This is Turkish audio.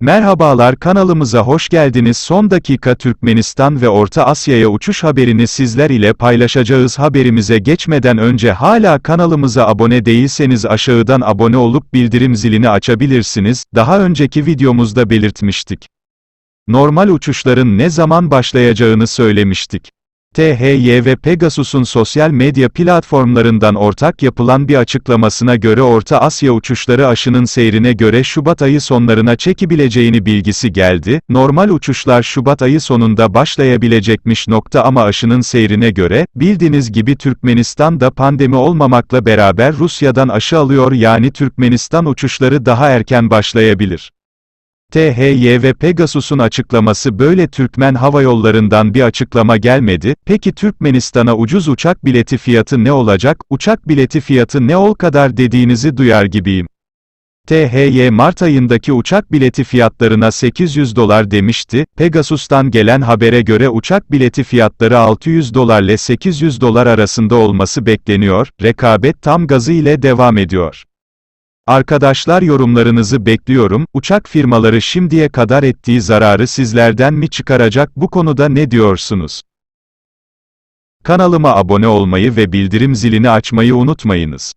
Merhabalar kanalımıza hoş geldiniz. Son dakika Türkmenistan ve Orta Asya'ya uçuş haberini sizler ile paylaşacağız. Haberimize geçmeden önce hala kanalımıza abone değilseniz aşağıdan abone olup bildirim zilini açabilirsiniz. Daha önceki videomuzda belirtmiştik. Normal uçuşların ne zaman başlayacağını söylemiştik. THY ve Pegasus'un sosyal medya platformlarından ortak yapılan bir açıklamasına göre Orta Asya uçuşları aşının seyrine göre Şubat ayı sonlarına çekebileceğini bilgisi geldi. Normal uçuşlar Şubat ayı sonunda başlayabilecekmiş nokta ama aşının seyrine göre, bildiğiniz gibi Türkmenistan da pandemi olmamakla beraber Rusya'dan aşı alıyor yani Türkmenistan uçuşları daha erken başlayabilir. THY ve Pegasus'un açıklaması böyle Türkmen Hava Yolları'ndan bir açıklama gelmedi. Peki Türkmenistan'a ucuz uçak bileti fiyatı ne olacak? Uçak bileti fiyatı ne ol kadar dediğinizi duyar gibiyim. THY Mart ayındaki uçak bileti fiyatlarına 800 dolar demişti. Pegasus'tan gelen habere göre uçak bileti fiyatları 600 dolar ile 800 dolar arasında olması bekleniyor. Rekabet tam gazı ile devam ediyor. Arkadaşlar yorumlarınızı bekliyorum. Uçak firmaları şimdiye kadar ettiği zararı sizlerden mi çıkaracak bu konuda ne diyorsunuz? Kanalıma abone olmayı ve bildirim zilini açmayı unutmayınız.